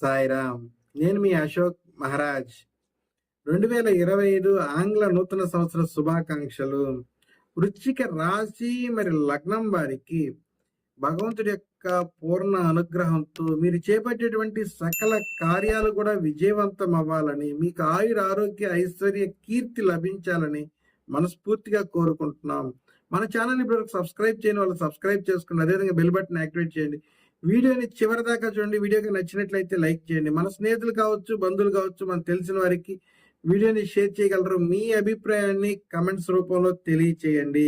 సాయిరామ్ నేను మీ అశోక్ మహారాజ్. రెండు వేల ఇరవై ఐదు ఆంగ్ల నూతన సంవత్సర శుభాకాంక్షలు. వృశ్చిక రాశి మరి లగ్నం వారికి భగవంతుడి యొక్క పూర్ణ అనుగ్రహంతో మీరు చేపట్టేటువంటి సకల కార్యాలు కూడా విజయవంతం అవ్వాలని మీకు ఆయుర ఆరోగ్య ఐశ్వర్య కీర్తి లభించాలని మనస్ఫూర్తిగా కోరుకుంటున్నాం. మన ఛానల్ ఇప్పుడు సబ్స్క్రైబ్ చేయని వాళ్ళు సబ్స్క్రైబ్ చేసుకుని అదేవిధంగా బెల్ బటన్ యాక్టివేట్ చేయండి. వీడియోని చివరి దాకా చూడండి. వీడియోకి నచ్చినట్లయితే లైక్ చేయండి. మన స్నేహితులు కావచ్చు బంధువులు కావచ్చు మనకు తెలిసిన వారికి వీడియోని షేర్ చేయగలరు. మీ అభిప్రాయాన్ని కమెంట్స్ రూపంలో తెలియచేయండి.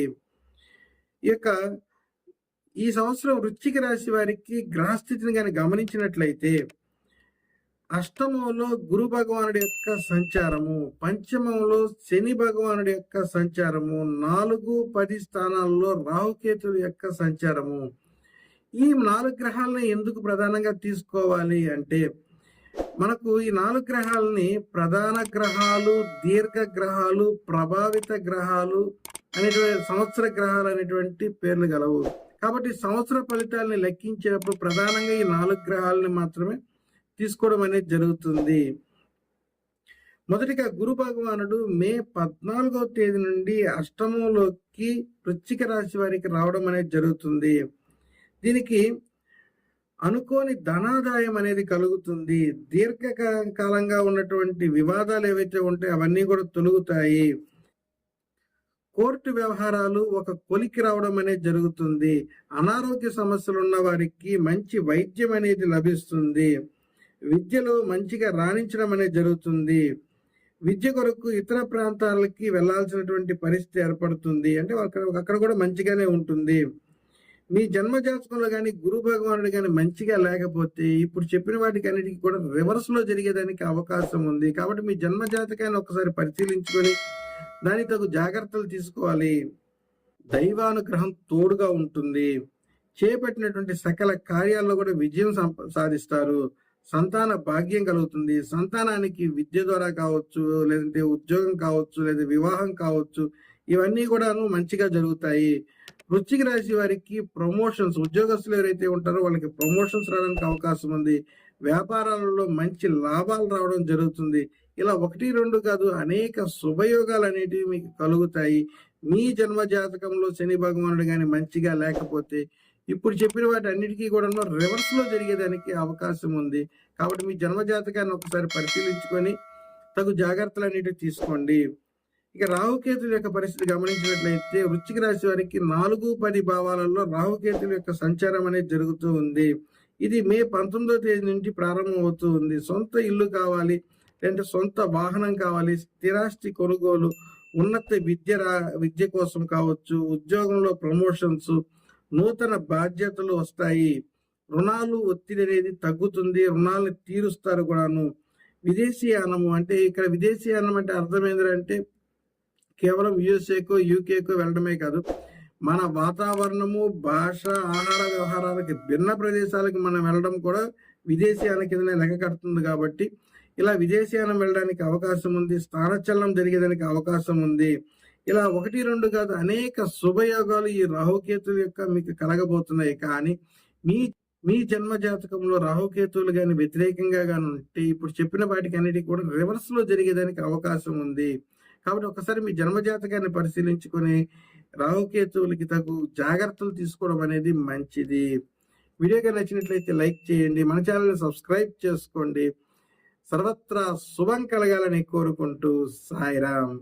ఈ యొక్క ఈ సంవత్సరం వృశ్చిక రాశి వారికి గ్రహస్థితిని కానీ గమనించినట్లయితే అష్టమంలో గురు భగవానుడి యొక్క సంచారము పంచమంలో శని భగవానుడి యొక్క సంచారము నాలుగు పది స్థానాల్లో రాహుకేతుల యొక్క సంచారము ఈ నాలుగు గ్రహాలని ఎందుకు ప్రధానంగా తీసుకోవాలి అంటే మనకు ఈ నాలుగు గ్రహాలని ప్రధాన గ్రహాలు దీర్ఘ గ్రహాలు ప్రభావిత గ్రహాలు అనేటువంటి సంవత్సర గ్రహాలు అనేటువంటి పేర్లు గలవు. కాబట్టి సంవత్సర ఫలితాలని లెక్కించేటప్పుడు ప్రధానంగా ఈ నాలుగు గ్రహాలని మాత్రమే తీసుకోవడం అనేది జరుగుతుంది. మొదటిగా గురు భగవానుడు మే పద్నాలుగవ తేదీ నుండి అష్టమంలోకి వృచ్చిక రాశి వారికి రావడం అనేది జరుగుతుంది. దీనికి అనుకోని ధనాదాయం అనేది కలుగుతుంది. దీర్ఘకాలంగా ఉన్నటువంటి వివాదాలు ఏవైతే ఉంటాయో అవన్నీ కూడా తొలుగుతాయి. కోర్టు వ్యవహారాలు ఒక కొలికి రావడం అనేది జరుగుతుంది. అనారోగ్య సమస్యలు ఉన్న వారికి మంచి వైద్యం అనేది లభిస్తుంది. విద్యలో మంచిగా రాణించడం అనేది జరుగుతుంది. విద్య కొరకు ఇతర ప్రాంతాలకి వెళ్ళాల్సినటువంటి పరిస్థితి ఏర్పడుతుంది. అంటే అక్కడ అక్కడ కూడా మంచిగానే ఉంటుంది. మీ జన్మ జాతకంలో కానీ గురు భగవానుడు కానీ మంచిగా లేకపోతే ఇప్పుడు చెప్పిన వాటికి అన్నిటికీ కూడా రివర్స్లో జరిగేదానికి అవకాశం ఉంది. కాబట్టి మీ జన్మ జాతకాన్ని ఒకసారి పరిశీలించుకొని దానికి తగు జాగ్రత్తలు తీసుకోవాలి. దైవానుగ్రహం తోడుగా ఉంటుంది. చేపట్టినటువంటి సకల కార్యాల్లో కూడా విజయం సాధిస్తారు. సంతాన భాగ్యం కలుగుతుంది. సంతానానికి విద్య ద్వారా కావచ్చు లేదంటే ఉద్యోగం కావచ్చు లేదా వివాహం కావచ్చు ఇవన్నీ కూడాను మంచిగా జరుగుతాయి. వృశ్చిక రాశి వారికి ప్రమోషన్స్ ఉద్యోగస్తులు ఎవరైతే ఉంటారో వాళ్ళకి ప్రమోషన్స్ రావడానికి అవకాశం ఉంది. వ్యాపారాలలో మంచి లాభాలు రావడం జరుగుతుంది. ఇలా ఒకటి రెండు కాదు అనేక శుభయోగాలు అనేటివి మీకు కలుగుతాయి. మీ జన్మ జాతకంలో శని భగవానుడు కానీ మంచిగా లేకపోతే ఇప్పుడు చెప్పిన వాటి అన్నిటికీ కూడా రివర్స్లో జరిగేదానికి అవకాశం ఉంది. కాబట్టి మీ జన్మ జాతకాన్ని ఒకసారి పరిశీలించుకొని తగు జాగ్రత్తలు అనేటివి తీసుకోండి. ఇక రాహుకేతుల యొక్క పరిస్థితి గమనించినట్లయితే వృశ్చిక రాశి వారికి నాలుగు పది భావాలలో రాహుకేతుల యొక్క సంచారం అనేది జరుగుతూ ఉంది. ఇది మే పంతొమ్మిదో తేదీ నుంచి ప్రారంభం అవుతూ ఉంది. సొంత ఇల్లు కావాలి లేదంటే సొంత వాహనం కావాలి స్థిరాస్తి కొనుగోలు ఉన్నత విద్య రా విద్య కోసం కావచ్చు ఉద్యోగంలో ప్రమోషన్స్ నూతన బాధ్యతలు వస్తాయి. రుణాలు ఒత్తిడి అనేది తగ్గుతుంది రుణాలను తీరుస్తారు కూడాను. విదేశీయానము అంటే ఇక్కడ విదేశీయానం అంటే అర్థం ఏంటంటే కేవలం యుఎస్ఏకో యూకేకో వెళ్ళడమే కాదు మన వాతావరణము భాష ఆహార వ్యవహారాలకి భిన్న ప్రదేశాలకు మనం వెళ్ళడం కూడా విదేశీయాన కిందనే లెక్క కడుతుంది కాబట్టి ఇలా విదేశీయానం వెళ్ళడానికి అవకాశం ఉంది స్థానచలనం జరిగేదానికి అవకాశం ఉంది. ఇలా ఒకటి రెండు కాదు అనేక శుభయోగాలు ఈ రాహుకేతుల యొక్క మీకు కలగబోతున్నాయి. కానీ మీ మీ జన్మ జాతకంలో రాహుకేతువులు కానీ వ్యతిరేకంగా కానీ ఉంటే ఇప్పుడు చెప్పిన వాటికి అన్నిటికీ కూడా రివర్స్లో జరిగేదానికి అవకాశం ఉంది. కాబట్టి ఒకసారి మీ జన్మజాతకాన్ని పరిశీలించుకొని రాహుకేతువులకి తగు జాగ్రత్తలు తీసుకోవడం అనేది మంచిది. వీడియోగా నచ్చినట్లయితే లైక్ చేయండి మన ఛానల్ని సబ్స్క్రైబ్ చేసుకోండి. సర్వత్రా శుభం కలగాలని కోరుకుంటూ సాయిరామ్.